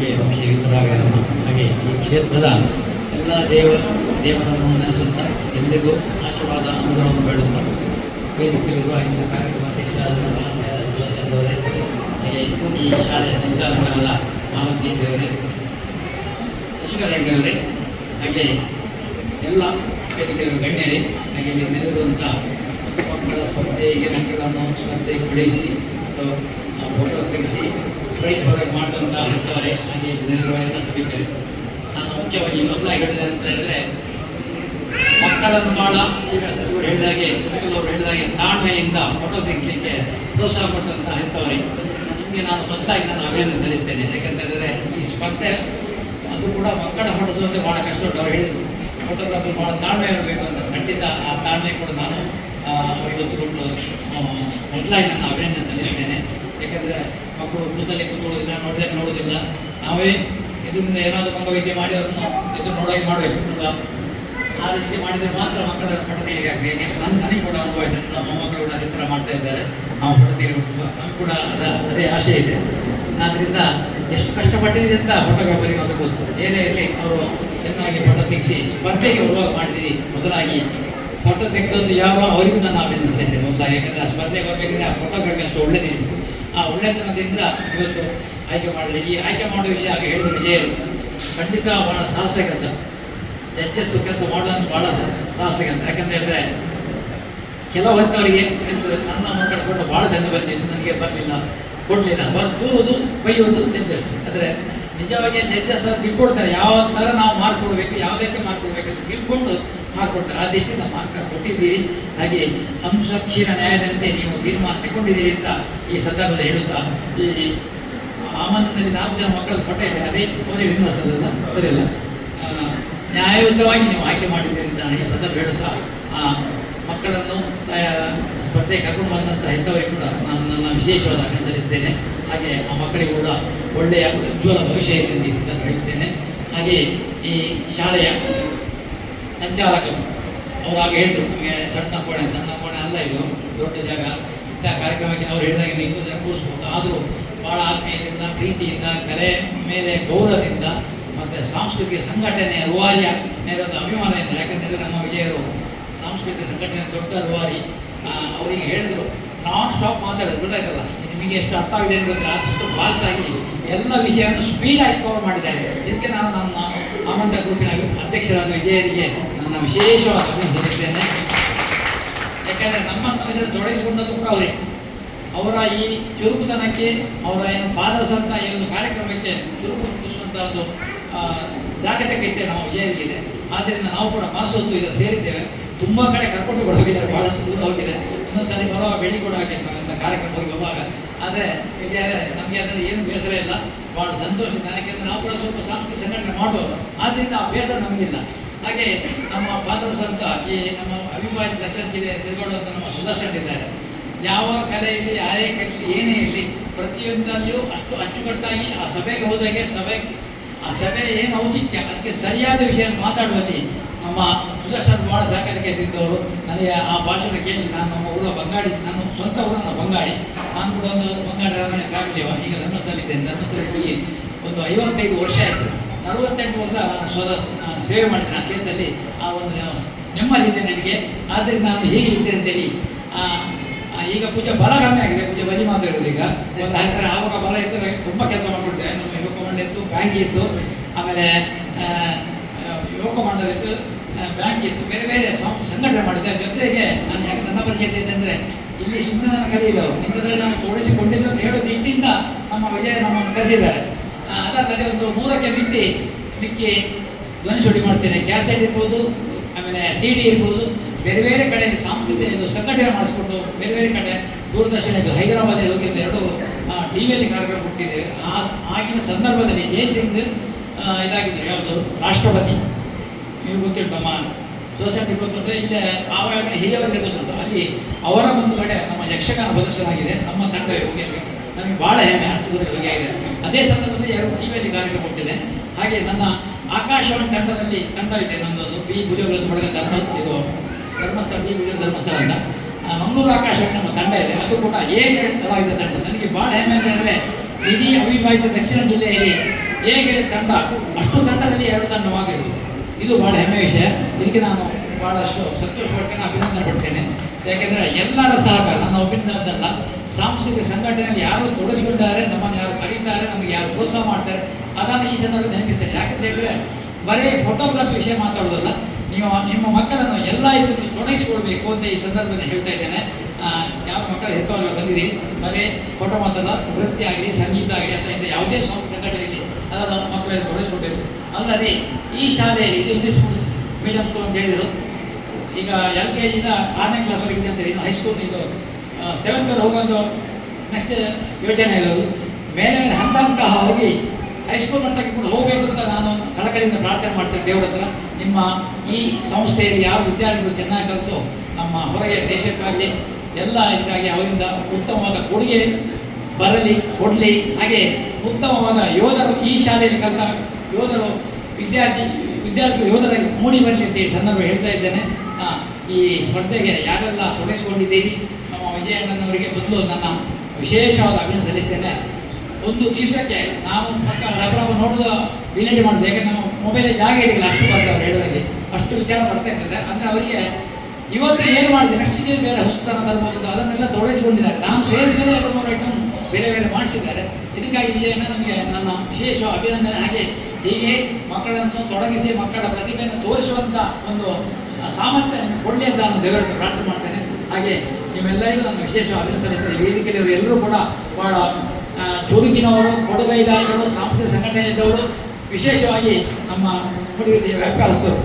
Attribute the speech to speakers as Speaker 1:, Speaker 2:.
Speaker 1: ಹಾಗೆ ವಂಶ ಯುದ್ಧರಾಗರಮ್ಮ ಹಾಗೆ ಈ ಕ್ಷೇತ್ರದ ಎಲ್ಲ ದೇವ ದೇವರನ್ನು ನೆನೆಸುತ್ತಾ ಎಂದಿಗೂ ಆಶೀರ್ವಾದ ಅನುಗ್ರಹವನ್ನು ಬೇಡುತ್ತಾ ವೇದಿಕೆಯಲ್ಲಿರುವ ಇಂದಿನ ಕಾರ್ಯಕ್ರಮ ಅಧ್ಯಕ್ಷರಾದವರೇ ಹಾಗೆ ಈ ಶಾಲೆಯ ಸಂಚಾಲಕರಾದ ಮಾಲತಿ ದೇವರೇ ಅವರೇ, ಹಾಗೆ ಎಲ್ಲ ವೇದಿಕೆಯ ಗಣ್ಯರೇ, ಹಾಗೆ ನೆನೆದಂಥ ಮಕ್ಕಳ ಸ್ಪರ್ಧೆಗೆ ಸ್ಪರ್ಧೆ ಸ್ಪರ್ಧೆಗೆ ಅಥವಾ ಫೋಟೋ ತೆಗೆಸಿ ಪ್ರೈಸ್ ಪ್ರೊವೈಡ್ ಮಾಡುವಂಥ ಅಂಥವರೇ ಹಾಗೆ ನೆರೆದಿರುವ ಸಿಗುತ್ತೇವೆ ನಾನು ಮುಖ್ಯವಾಗಿ ಮೊದಲಾಗಿ ಹೇಳಿದೆ ಅಂತ ಹೇಳಿದ್ರೆ, ಮಕ್ಕಳನ್ನು ಭಾಳ ಇವರು ಹೇಳಿದಾಗೆ ಅವರು ಹೇಳಿದಾಗೆ ತಾಳ್ಮೆಯಿಂದ ಫೋಟೋ ತೆಗೆಸಲಿಕ್ಕೆ ಪ್ರೋತ್ಸಾಹ ಕೊಟ್ಟಂತಹ ಹೆತ್ತವರೇ ನಿಮಗೆ ನಾನು ಮೊದಲಾಗಿ ನಾನು ಅಭಿನಂದನೆ ಸಲ್ಲಿಸ್ತೇನೆ. ಯಾಕಂತ ಹೇಳಿದ್ರೆ, ಈ ಸ್ಪರ್ಧೆ ಅದು ಕೂಡ ಮಕ್ಕಳ ಹೊಡೆಸುವಂತೆ ಬಹಳ ಕಷ್ಟ ಉಂಟು. ಅವ್ರು ಹೇಳಿದ್ರು. ಫೋಟೋಗ್ರಾಫರ್ ಬಹಳ ತಾಳ್ಮೆ ಇರಬೇಕು ಅಂತ. ಖಂಡಿತ ಆ ತಾಳ್ಮೆ ಕೂಡ ನಾನು ಅವರಿಗೆ ಗೊತ್ತುಕೊಂಡು ಮೊದಲಾಗಿ ನಾನು ಅಭಿನಂದನೆ ಸಲ್ಲಿಸ್ತೇನೆ. ಯಾಕಂದರೆ ಮಕ್ಕಳು ಹುಡುಗದಲ್ಲಿ ಕೂತ್ಕೊಳ್ಳೋದಿಲ್ಲ ನೋಡಿದ್ರೆ ನೋಡೋದಿಲ್ಲ ನಾವೇ ಇದರಿಂದ ಏನಾದರೂ ಅಂಗವೈದ್ಯ ಮಾಡಿ ಅವ್ರನ್ನ ಎದುರು ನೋಡೋಕೆ ಮಾಡಬೇಕು ಅಲ್ವಾ ಆ ರೀತಿ ಮಾಡಿದರೆ ಮಾತ್ರ ಮಕ್ಕಳ ಪಠನೆಯಲ್ಲಿ ಆಗಬೇಕು ನನ್ನ ನನಗೆ ಕೂಡ ಅನುಭವ ಇದೆ. ನಮ್ಮ ಮೊಮ್ಮಕ್ಕಳು ಕೂಡ ಅದೇ ಥರ ಮಾಡ್ತಾ ಇದ್ದಾರೆ. ನಾವು ಪಠನೆಯಲ್ಲಿ ನಮ್ಗೆ ಕೂಡ ಅದ, ಅದೇ ಆಸೆ ಇದೆ. ಆದ್ದರಿಂದ ಎಷ್ಟು ಕಷ್ಟಪಟ್ಟಿದೆ ಅಂತ ಫೋಟೋಗ್ರಾಫರಿಗೆ ಅದು ಗೊತ್ತು. ಏನೇ ಇರಲಿ, ಅವರು ಚೆನ್ನಾಗಿ ಫೋಟೋ ತೆಗೆಸಿ ಸ್ಪರ್ಧೆಗೆ ಹೋಗುವಾಗ ಮಾಡ್ತೀವಿ ಮೊದಲಾಗಿ. ಫೋಟೋ ತೆಗೆದೊಂದು ಯಾವ ಅವರಿಗೂ ನಾನು ಅಭಿನಂದನೆ ಸಲ್ಲಿಸ್ತೇನೆ. ಮೊದಲಾಗಿ ಯಾಕಂದರೆ ಸ್ಪರ್ಧೆಗೆ ಹೋಗಬೇಕಂದ್ರೆ ಆ ಫೋಟೋಗ್ರಫಿ ಅಷ್ಟು ಒಳ್ಳೆದಿದೆ. ಆ ಒಳ್ಳೆತನದಿಂದ ಇವತ್ತು ಆಯ್ಕೆ ಮಾಡಿದೆ. ಈ ಆಯ್ಕೆ ಮಾಡೋ ವಿಷಯ ಆಗ ಹೇಳಿದ ವಿಜಯರು ಖಂಡಿತ ಬಹಳ ಸಾಹಸ ಕೆಲಸ. ಜಡ್ಜಸ್ ಕೆಲಸ ಮಾಡೋದು ಭಾಳ ಸಾಹಸ ಕೆಲಸ ಯಾಕಂತ ಹೇಳಿದ್ರೆ, ಕೆಲವು ಹೊತ್ತವರಿಗೆ ನನ್ನ ಮಕ್ಕಳು ಕೊಟ್ಟು ಭಾಳ ಜನ ಬಂದಿತ್ತು. ನನಗೆ ಬರಲಿಲ್ಲ, ಕೊಡಲಿಲ್ಲ. ಬರ್ ದೂರುವುದು ಬೈಯುವುದು ಜಡ್ಜಸ್ ಅಂದರೆ ನಿಜವಾಗಿ ಜಡ್ಜಸ್ ತಿಳ್ಕೊಡ್ತಾರೆ. ಯಾವ ಥರ ನಾವು ಮಾರ್ಕ್ ಕೊಡಬೇಕು ಯಾವುದಕ್ಕೆ ಮಾರ್ಕ್ ಅಂತ ತಿಳ್ಕೊಂಡು ಮಾರ್ಕ್ ಕೊಡ್ತಾರೆ ಆ ದೃಷ್ಟಿಯಿಂದ ಮಾರ್ಕ್ ಕೊಟ್ಟಿದ್ದೀರಿ. ಹಾಗೆ ಹಂಸ ಕ್ಷೀರ ನ್ಯಾಯದಂತೆ ನೀವು ತೀರ್ಮಾನ ತಗೊಂಡಿದ್ದೀರಿ ಅಂತ ಈ ಸಂದರ್ಭದಲ್ಲಿ ಹೇಳುತ್ತಾ ಈ ಆಮಂತ್ರದಲ್ಲಿ ನಾಲ್ಕು ಜನ ಮಕ್ಕಳ ಫೋಟೋ ಇದೆ. ಅದೇ ಅವರೇ ವಿನ್ಯಾಸದಲ್ಲ ಅವರೆಲ್ಲ ಆ, ನ್ಯಾಯಯುತವಾಗಿ ನೀವು ಆಯ್ಕೆ ಮಾಡಿದ್ದೀರಿ ಅಂತ ಈ ಸಂದರ್ಭ ಹೇಳುತ್ತಾ ಆ ಮಕ್ಕಳನ್ನು ಆ, ಸ್ಪರ್ಧೆಗೆ ಕರ್ಕೊಂಡು ಬಂದಂಥ ಹೆತ್ತವರಿಗೆ ಕೂಡ ನಾನು ನನ್ನ ವಿಶೇಷವಾದ ಅನುಸರಿಸ್ತೇನೆ ಹಾಗೆ ಆ ಮಕ್ಕಳಿಗೆ ಕೂಡ ಒಳ್ಳೆಯ ಉಜ್ವಲ ಭವಿಷ್ಯ ಇದೆ ಅಂತ ಹೇಳ್ತೇನೆ. ಹಾಗೆ ಈ ಶಾಲೆಯ ಸಂಚಾಲಕರು ಆಗ ಹೇಳಿದ್ರು, ನಮಗೆ ಸಣ್ಣ ಕೋಣೆ ಸಣ್ಣ ಕೋಣೆ ಅಲ್ಲ ಇದು, ದೊಡ್ಡ ಜಾಗ. ಇಂಥ ಕಾರ್ಯಕ್ರಮಕ್ಕೆ ಅವ್ರು ಹೇಳಿದಾಗ ಇನ್ನೂ ಜನ ಕೂರಿಸ್ಬೋದು. ಆದರೂ ಭಾಳ ಆತ್ಮೀಯದಿಂದ ಪ್ರೀತಿಯಿಂದ, ಕಲೆ ಮೇಲೆ ಗೌರವದಿಂದ, ಮತ್ತು ಸಾಂಸ್ಕೃತಿಕ ಸಂಘಟನೆ ರುವಾರಿಯ ಮೇಲೆ ಒಂದು ಅಭಿಮಾನದಿಂದ. ಯಾಕಂತಂದರೆ ನಮ್ಮ ವಿಜಯರು ಸಾಂಸ್ಕೃತಿಕ ಸಂಘಟನೆ ದೊಡ್ಡ ರೂವಾರಿ. ಅವರಿಗೆ ಹೇಳಿದ್ರು, ನಾನ್ ಸ್ಟಾಪ್ ಮಾತಾಡೋದು ಗೊತ್ತಾಯ್ತಲ್ಲ? ನಿಮಗೆ ಎಷ್ಟು ಅರ್ಥ ಆಗಿದೆ ಗೊತ್ತಿಲ್ಲ ಅಷ್ಟು ಫಾಸ್ಟ್ ಆಗಿ ಎಲ್ಲ ವಿಷಯವನ್ನು ಸ್ಪೀಡ್ ಆಗಿ ಕವರ್ ಮಾಡಿದ್ದಾರೆ ಇದಕ್ಕೆ ನಾನು ನನ್ನ ಆಮಂತ ಗ್ರೂಪಿನ ಅಧ್ಯಕ್ಷರಾದ ವಿಜಯರಿಗೆ ನನ್ನ ವಿಶೇಷವಾದ ಅಭಿನಂದಿಸುತ್ತೇನೆ ಯಾಕಂದರೆ ನಮ್ಮನ್ನು ಇದರಲ್ಲಿ ತೊಡಗಿಸಿಕೊಂಡದ್ದು ಕೂಡ ಅವರೇ. ಅವರ ಈ ಚುರುಕುತನಕ್ಕೆ, ಅವರ ಏನು ಪಾದಸಂತ ಈ ಒಂದು ಕಾರ್ಯಕ್ರಮಕ್ಕೆ ಚುರುಕು ಅಂತ ಒಂದು ಜಾಗತಿಕ ಜಾಗತಿಕತೆ ನಾವು ವಿಜಯರಿಗಿದೆ ಆದ್ದರಿಂದ ನಾವು ಕೂಡ ಮನಸ್ಸೊತ್ತು ಈಗ ಸೇರಿದ್ದೇವೆ. ತುಂಬ ಕಡೆ ಕರ್ಕೊಂಡು ಕೂಡ ಹೋಗಿದ್ದಾರೆ ಭಾಳಷ್ಟು ದೂರ ಹೋಗಿದೆ. ಇನ್ನೊಂದ್ಸರಿ ಬರುವ ಬೆಳಿ ಕೂಡ ಅಂತ ಕಾರ್ಯಕ್ರಮ ಹೋಗಿ ಬರುವಾಗ. ಆದರೆ, ಇಲ್ಲಿ ನಮಗೆ ಅದರಲ್ಲಿ ಏನು ಬೇಸರ ಇಲ್ಲ. ಬಹಳ ಸಂತೋಷ. ಯಾಕೆಂದರೆ ನಾವು ಕೂಡ ಸ್ವಲ್ಪ ಸಾಂಸ್ಕೃತಿಕ ಸಂಘಟನೆ ಮಾಡುವವರು ಆದ್ದರಿಂದ ಆ ಬೇಸರ ನಮಗಿಲ್ಲ. ಹಾಗೆ ನಮ್ಮ ಪಾತ್ರ ಸಂತ, ಈ ನಮ್ಮ ಅವಿಭಾಜ್ಯ ಜಿಲ್ಲೆ ತಿರುಗಾಡುವಂಥ ನಮ್ಮ ಸುದರ್ಶನ್ ಇದ್ದಾರೆ. ಯಾವ ಕಲೆಯಲ್ಲಿ ಯಾರೇ ಕಲೆಯಲ್ಲಿ ಏನೇ ಇರಲಿ ಪ್ರತಿಯೊಂದಲ್ಲಿಯೂ ಅಷ್ಟು ಅಚ್ಚುಕಟ್ಟಾಗಿ ಆ ಸಭೆಗೆ ಹೋದಾಗೆ ಸಭೆ ಆ ಸಭೆ ಏನು ಔಚಿತ್ಯ, ಅದಕ್ಕೆ ಸರಿಯಾದ ವಿಷಯ ಮಾತಾಡುವಲ್ಲಿ ನಮ್ಮ ಸುದರ್ಶನ್ ಭಾಳ ಸಹಕಾರಿಕೆ ಇದ್ದವರು ನನಗೆ ಆ ಭಾಷಣ ಕೇಳಿ, ನಾನು ನಮ್ಮ ಊರ ಬಂಗಾಡಿ ನನ್ನ ಸ್ವಂತ ಊರ ಬಂಗಾಳಿ. ನಾನು ಕೂಡ ಒಂದು ಬಂಗಾಡಿ ಫ್ಯಾಮಿಲಿವ ಈಗ ಧರ್ಮಸ್ಥಳದಲ್ಲಿದ್ದೇನೆ ಧರ್ಮಸ್ಥಳದಲ್ಲಿ ಒಂದು ಐವತ್ತೈದು ವರ್ಷ ಆಯಿತು. ನಲವತ್ತೆಂಟು ವರ್ಷ ನಾನು ಸ್ವದ ನಾನು ಸೇವೆ ಮಾಡಿದೆ. ಆ ಕ್ಷೇತ್ರದಲ್ಲಿ ಆ ಒಂದು ನೆಮ್ಮದಿ ಇದೆ ನನಗೆ. ಆದ್ದರಿಂದ ನಾನು ಹೇಗೆ ಇದ್ದೆ ಅಂತೇಳಿ. ಈಗ ಪೂಜೆ ಬಲ ಕಮ್ಮಿ ಆಗಿದೆ. ಪೂಜೆ ಬಲಿ ಮಾತಾಡೋದು ಈಗ. ಒಂದು ಹತ್ತಿರ ಆವಾಗ ಬಲ ಇತ್ತು ತುಂಬ ಕೆಲಸ ಮಾಡಿಬಿಟ್ಟೆ ನಮ್ಮ ಯುವಕ ಮಂಡಳಿ ಇತ್ತು, ಬ್ಯಾಂಕ್ ಇತ್ತು. ಆಮೇಲೆ ಆ, ಬ್ಯಾಂಕ್ ಇತ್ತು ಬೇರೆ ಬೇರೆ ಸಂಘಟನೆ ಮಾಡಿದ್ದೆ ಜೊತೆಗೆ ನಾನು ಯಾಕೆ ನನ್ನ ಪರಿಚಯ ಅಂದರೆ ಇಲ್ಲಿ ಸುಮ್ಮನೆ ನನ್ನ ಕಲಿಯಿಲ್ಲ ಅವರು. ನಿಮ್ಮದ್ರಲ್ಲಿ ನಾನು ತೋರಿಸಿಕೊಂಡಿದ್ದು ಅಂತ ಹೇಳೋ ದೃಷ್ಟಿಯಿಂದ ನಮ್ಮ ವಿಜಯ ನಮ್ಮನ್ನು ಕರೆಸಿದ್ದಾರೆ. ಅದಾದರೆ ಒಂದು ನೂರಕ್ಕೆ ಮಿಕ್ಕಿ ಮಿಕ್ಕಿ ಧ್ವನಿ ಸುಡಿ ಮಾಡ್ತೇನೆ. ಕ್ಯಾಸೆಟ್ ಇರ್ಬೋದು ಆಮೇಲೆ ಸಿ ಡಿ ಇರ್ಬೋದು. ಬೇರೆ ಬೇರೆ ಕಡೆ ಸಾಂಸ್ಕೃತಿಕ ಸಂಘಟನೆ ಮಾಡಿಸ್ಕೊಂಡು ಬೇರೆ ಬೇರೆ ಕಡೆ ದೂರದರ್ಶನ ಇದು ಹೈದರಾಬಾದಲ್ಲಿ ಹೋಗಿದ್ದು. ಎರಡು ಟಿ ವಿಯಲ್ಲಿ ಕಾರ್ಯಕ್ರಮ ಕೊಟ್ಟಿದ್ದೇವೆ ಆ ಆಗಿನ ಸಂದರ್ಭದಲ್ಲಿ ಜೈ ಸಿಂಗ್ ಇದಾಗಿದ್ದರು ಯಾವುದು? ರಾಷ್ಟ್ರಪತಿ. ನೀವು ಗೊತ್ತಿಟ್ಟು ಮಾನ ಸೊಸೈಟಿ ಗೊತ್ತುಂಟು, ಇಲ್ಲೇ ಆವಾಗ ಹಿರಿಯವರಿಗೆ ಗೊತ್ತಿರ್ತದೆ ಅಲ್ಲಿ ಅವರ ಒಂದು ಕಡೆ ನಮ್ಮ ಯಕ್ಷಗಾನ ಪ್ರದರ್ಶನ ಆಗಿದೆ ನಮ್ಮ ತಂಡವೇ ಹೋಗಿ. ನಮಗೆ ಭಾಳ ಹೆಮ್ಮೆ ದೂರ ಹೋಗಿ ಆಗಿದೆ. ಅದೇ ಸಂದರ್ಭದಲ್ಲಿ ಎರಡು ಟಿ ವಿಯಲ್ಲಿ ಕಾರ್ಯಕ್ರಮ ಕೊಟ್ಟಿದೆ. ಹಾಗೆ ನನ್ನ ಆಕಾಶವಾಣಿ ತಂಡದಲ್ಲಿ ತಂಡವಿದೆ, ನಮ್ಮದೊಂದು ಬಿ ಭುಜಗಳ ಬಳಗ ಧರ್ಮ, ಇದು ಧರ್ಮಸ್ಥಳ, ಬಿ ಭುಜ ಧರ್ಮಸ್ಥಳ ಅಂತ. ಮಂಗಳೂರು ಆಕಾಶವಾಣಿ ನಮ್ಮ ತಂಡ ಇದೆ. ಅದು ಕೂಡ ಹೇಗೆ ಕಲಾವಿದ ತಂಡ. ನನಗೆ ಭಾಳ ಹೆಮ್ಮೆ ಅಂತ ಹೇಳಿದ್ರೆ, ಇಡೀ ಅವಿಭಾಗಿತ ದಕ್ಷಿಣ ಜಿಲ್ಲೆಯಲ್ಲಿ ಹೇಗೆ ತಂಡ. ಅಷ್ಟು ತಂಡದಲ್ಲಿ ಎರಡು ತಂಡವಾಗಿದೆ ಇದು ಬಹಳ ಹೆಮ್ಮೆ ವಿಷಯ. ಇದಕ್ಕೆ ನಾನು ಬಹಳಷ್ಟು ಸಂತೋಷವಾಗಿ ನಾನು ಅಭಿನಂದನೆ ಪಡ್ತೇನೆ. ಯಾಕೆಂದರೆ ಎಲ್ಲರ ಸಹಕಾರ, ನನ್ನ ಅಭಿನಂದನದಲ್ಲ ಸಾಂಸ್ಕೃತಿಕ ಸಂಘಟನೆಯಲ್ಲಿ ಯಾರು ತೊಡಗಿಸಿಕೊಂಡಿದ್ದಾರೆ ನಮ್ಮನ್ನು ಯಾರು ಕರೀತಾರೆ, ನಮಗೆ ಯಾರು ಪ್ರೋತ್ಸಾಹ ಮಾಡ್ತಾರೆ, ಅದನ್ನು ಈ ಸಂದರ್ಭದಲ್ಲಿ ನೆನಪಿಸ್ತೇನೆ. ಯಾಕಂತ ಹೇಳಿದ್ರೆ, ಬರೀ ಫೋಟೋಗ್ರಫಿ ವಿಷಯ ಮಾತಾಡೋದಲ್ಲ ನೀವು ನಿಮ್ಮ ಮಕ್ಕಳನ್ನು ಎಲ್ಲ ಇದನ್ನು ತೊಡಗಿಸಿಕೊಳ್ಬೇಕು ಅಂತ ಈ ಸಂದರ್ಭದಲ್ಲಿ ಹೇಳ್ತಾ ಇದ್ದೇನೆ. ಯಾವ ಮಕ್ಕಳು ಹೆತ್ತವಾಗ ಬಂದಿರಿ, ಬರೀ ಫೋಟೋ ಮಾತ್ರ ವೃತ್ತಿ ಆಗಲಿ, ಸಂಗೀತ ಆಗಲಿ ಅಥವಾ ಯಾವುದೇ ಸಂಘಟನೆ ಸಂಘಟನೆಯಲ್ಲಿ ಅದನ್ನು ಮಕ್ಕಳಲ್ಲಿ ತೊಡಗಿಸ್ಕೊಳ್ಬೇಕು. ಅಲ್ಲದೆ ಈ ಶಾಲೆಯಲ್ಲಿ ಇದು ಇಂಗ್ಲೀಷ್ ಮೀಡಿಯಂ ಅಂತ ಹೇಳಿದರು. ಈಗ ಎಲ್ ಕೆ ಜಿಯಿಂದ ಆರನೇ ಇದೆ ಅಂತ ಹೇಳಿ ಹೈಸ್ಕೂಲ್ ಇದು ಸೆವೆಂತ್ ಹೋಗೋದು ನೆಕ್ಸ್ಟ್ ಯೋಚನೆ ಇರೋದು ಮೇಲೆ ಮೇಲೆ ಹಂತ ಹಂತ ಹೋಗಿ ಹೈಸ್ಕೂಲ್ ಮಟ್ಟಕ್ಕೆ ಕೂಡ ಹೋಗಬೇಕು ಅಂತ ನಾನು ಕಳಕಳಿಯಿಂದ ಪ್ರಾರ್ಥನೆ ಮಾಡ್ತೇನೆ ದೇವರ ಹತ್ರ. ನಿಮ್ಮ ಈ ಸಂಸ್ಥೆಯಲ್ಲಿ ಯಾವ ವಿದ್ಯಾರ್ಥಿಗಳು ಚೆನ್ನಾಗಿ ಕಲಿತು ನಮ್ಮ ಹೊರಗೆ ದೇಶಕ್ಕಾಗಲಿ ಎಲ್ಲ ಇದಕ್ಕಾಗಿ ಅವರಿಂದ ಉತ್ತಮವಾದ ಕೊಡುಗೆ ಬರಲಿ, ಕೊಡಲಿ. ಹಾಗೆ ಉತ್ತಮವಾದ ಯೋಧರು ಈ ಶಾಲೆಯಲ್ಲಿ ಕಲಿತ ಯೋಧರು, ವಿದ್ಯಾರ್ಥಿ ವಿದ್ಯಾರ್ಥಿ ಯೋಧರಾಗಿ ಮೂಡಿ ಬರಲಿ ಅಂತ ಹೇಳಿ ಸಂದರ್ಭ ಹೇಳ್ತಾ ಇದ್ದೇನೆ. ಈ ಸ್ಪರ್ಧೆಗೆ ಯಾರೆಲ್ಲ ತೊಡಗಿಸಿಕೊಂಡಿದ್ದೀರಿ? ನಮ್ಮ ವಿಜಯಣ್ಣನವರಿಗೆ ಮೊದಲು ನನ್ನ ವಿಶೇಷವಾದ ಅಭಿನಂದನೆ ಸಲ್ಲಿಸ್ತೇನೆ. ಒಂದು ದಿವಸಕ್ಕೆ ನಾನು ಪಕ್ಕ ರಬ್ಬರಬ್ಬ ನೋಡೋದು ವಿನಂತಿ ಮಾಡೋದು. ಯಾಕಂದ್ರೆ ನಮ್ಮ ಮೊಬೈಲ್ ಜಾಗ ಇರಲಿಲ್ಲ ಅಷ್ಟು ಬರ್ತದೆ ಅವ್ರು ಹೇಳೋದಕ್ಕೆ. ಅಷ್ಟು ವಿಚಾರ ಬರ್ತಾ ಇರ್ತದೆ. ಅಂದರೆ ಅವರಿಗೆ ಇವತ್ತು ಏನು ಮಾಡಿದೆ ನೆಕ್ಸ್ಟ್ ಡೇ ಬೇರೆ ಹೊಸತನ ತರ್ಬೋದು ಅದನ್ನೆಲ್ಲ ತೊಡಗಿಸಿಕೊಂಡಿದ್ದಾರೆ. ನಾನು ಸೇರಿಸಿದ್ರೆ ಎರಡು ಮೂರು ಐಟಮ್ ಬೇರೆ ಬೇರೆ ಮಾಡಿಸಿದ್ದಾರೆ. ಇದಕ್ಕಾಗಿ ವಿಜಯನ ನನಗೆ ನನ್ನ ವಿಶೇಷ ಅಭಿನಂದನೆ. ಹಾಗೆ ಹೀಗೆ ಮಕ್ಕಳನ್ನು ತೊಡಗಿಸಿ ಮಕ್ಕಳ ಪ್ರತಿಭೆಯನ್ನು ತೋರಿಸುವಂಥ ಒಂದು ಸಾಮರ್ಥ್ಯ ಅಂತ ನಾನು ದೇವರನ್ನು ಪ್ರಾರ್ಥನೆ ಮಾಡ್ತೇನೆ. ಹಾಗೆ ನಿಮ್ಮೆಲ್ಲರಿಗೂ ನಾನು ವಿಶೇಷ ಅಭಿನಂದನೆ ವೇದಿಕೆಯವರು ಎಲ್ಲರೂ ಕೂಡ ಬಹಳ ಚುರುಕಿನವರು, ಕೊಡುಗೈದಾರರು, ಸಾಂಸ್ಕೃತಿಕ ಸಂಘಟನೆಯಿದ್ದವರು ವಿಶೇಷವಾಗಿ ನಮ್ಮ ಮುಡಿಗೆ ವ್ಯಾಪಾರಸ್ಥರು.